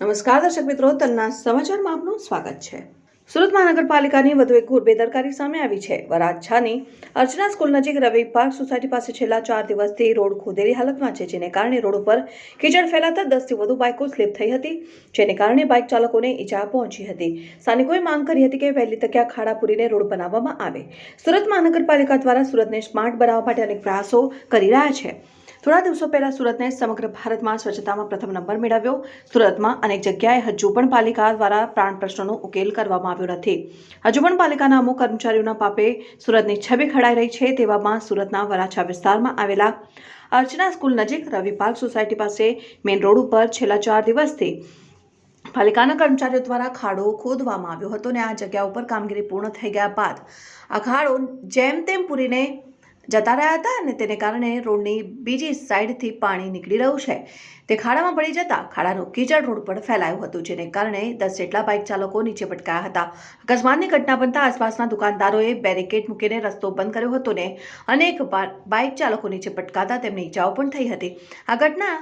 નમસ્કાર, દર્શક મિત્રો. તન્ના સમાચારમાં આપનું સ્વાગત છે. સુરત મહાનગરપાલિકાની વધુ એક બેદરકારી સામે આવી છે. વરાછાની અર્ચના સ્કૂલ નજીક રવિ પાર્ક સોસાયટી પાસે છેલ્લા ચાર દિવસથી રોડ ખોદેલી હાલતમાં છે, જેને કારણે રોડ ઉપર કીચડ ફેલાતા દસથી વધુ બાઇકો સ્લીપ થઈ હતી, જેને કારણે બાઇક ચાલકોને ઈજા પહોંચી હતી. સ્થાનિકોએ માંગ કરી હતી કે વહેલી તકે આ ખાડા પૂરીને રોડ બનાવવામાં આવે. સુરત મહાનગરપાલિકા દ્વારા સુરતને સ્માર્ટ બનાવવા માટે અનેક પ્રયાસો કરી રહ્યા છે. થોડા દિવસો પહેલા સુરતને સમગ્ર ભારતમાં સ્વચ્છતામાં પ્રથમ નંબર મેળવ્યો. સુરતમાં અનેક જગ્યાએ હજુ પણ પાલિકા દ્વારા પ્રાણ પ્રશ્નોનો ઉકેલ કરવામાં આવ્યો નથી. હજુ પણ પાલિકાના અમુક કર્મચારીઓના પાપે સુરતની છબી ખડાઈ રહી છે તેવામાં સુરતના વરાછા વિસ્તારમાં આવેલા અર્ચના સ્કૂલ નજીક રવિ પાર્ક સોસાયટી પાસે મેઇન રોડ ઉપર છેલ્લા ચાર દિવસથી પાલિકાના કર્મચારીઓ દ્વારા ખાડો ખોદવામાં આવ્યો હતો અને આ જગ્યા ઉપર કામગીરી પૂર્ણ થઈ ગયા બાદ આ ખાડો જેમ તેમ પૂરીને જતા રહ્યા હતા અને તેને કારણે રોડની બીજી સાઈડથી પાણી નીકળી રહ્યું છે. તે ખાડામાં પડી જતા ખાડાનું કીચડ રોડ પર ફેલાયું હતું, જેને કારણે દસ જેટલા બાઇક ચાલકો નીચે પટકાયા હતા. અકસ્માતની ઘટના બનતા આસપાસના દુકાનદારોએ બેરિકેડ મૂકીને રસ્તો બંધ કર્યો હતો ને અનેક બાઇક ચાલકો નીચે પટકાતા તેમને ઈજાઓ પણ થઈ હતી. આ ઘટના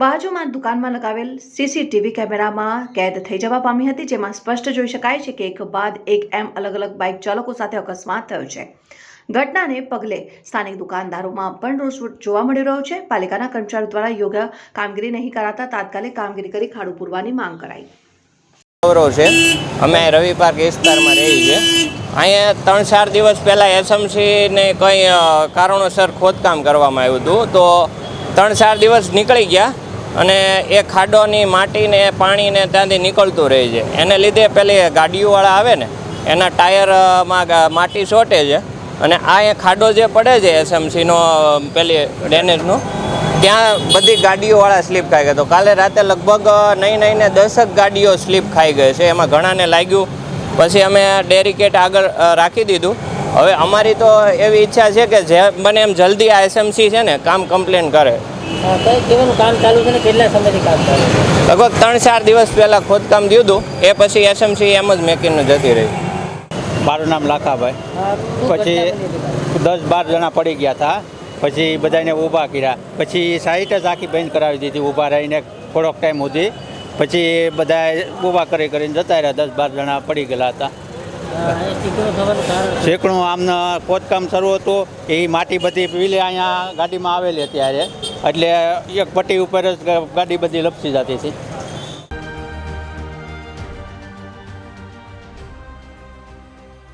બાજુમાં દુકાનમાં લગાવેલ સીસીટીવી કેમેરામાં કેદ થઈ જવા પામી હતી, જેમાં સ્પષ્ટ જોઈ શકાય છે કે એક બાદ એક એમ અલગ અલગ બાઇક ચાલકો સાથે અકસ્માત થયો છે. ઘટનાને પગલે સ્થાનિક દુકાનદારોમાં પણ રોષ જોવા મળી રહ્યો છે. પાલિકાના કર્મચારીઓ દ્વારા યોગ્ય કામગીરી નહીં કરાતા તાત્કાલિક કામગીરી કરી ખાડું પૂરવાની માંગ કરાઈ. ગૌરવ છે. અમે રવિ પાર્ક વિસ્તારમાં રહી છીએ અહીંયા ત્રણ ચાર દિવસ પહેલાં એસએમસીને કંઈ કારણોસર ખોદકામ કરવામાં આવ્યું હતું. તો ત્રણ ચાર દિવસ નીકળી ગયા અને એ ખાડોની માટીને, પાણીને ત્યાંથી નીકળતું રહે છે. એને લીધે પેલી ગાડીઓવાળા આવે ને, એના ટાયરમાં માટી ચોટે છે. અને આ એ ખાડો જે પડે છે એસએમસીનો પેલી ડેનેજનો ત્યાં બધી ગાડીઓવાળા સ્લીપ ખાઈ ગયા. તો કાલે રાતે લગભગ નહીં નહીં ને દસક ગાડીઓ સ્લીપ ખાઈ ગઈ છે. એમાં ઘણાને લાગ્યું. પછી અમે ડેરિકેટ આગળ રાખી દીધું. હવે અમારી તો એવી ઈચ્છા છે કે જે બને એમ જલ્દી આ એસએમસી છે ને કામ કમ્પ્લેન કરે. હા, કઈ કામ ચાલુ છે ને? કેટલા સમયથી કામ ચાલુ લગભગ ત્રણ ચાર દિવસ પહેલાં ખોદકામ દીધું. એ પછી એસએમસી એમ જ મેકિંગનું જતી રહી. મારું નામ લાખાભાઈ. પછી? દસ બાર જણા પડી ગયા હતા. પછી બધાને ઊભા કર્યા. પછી સાઈટ જ આખી બંધ કરાવી દીધી ઊભા રહીને થોડોક ટાઈમ સુધી. પછી બધા ઊભા કરી કરીને જતા રહ્યા. દસ બાર જણા પડી ગયેલા હતા. શેકણું આમને ખોદકામ શરૂ હતું. એ માટી બધી પીલે અહીંયા ગાડીમાં આવેલી અત્યારે. એટલે એક પટ્ટી ઉપર જ ગાડી બધી લપસી જતી હતી.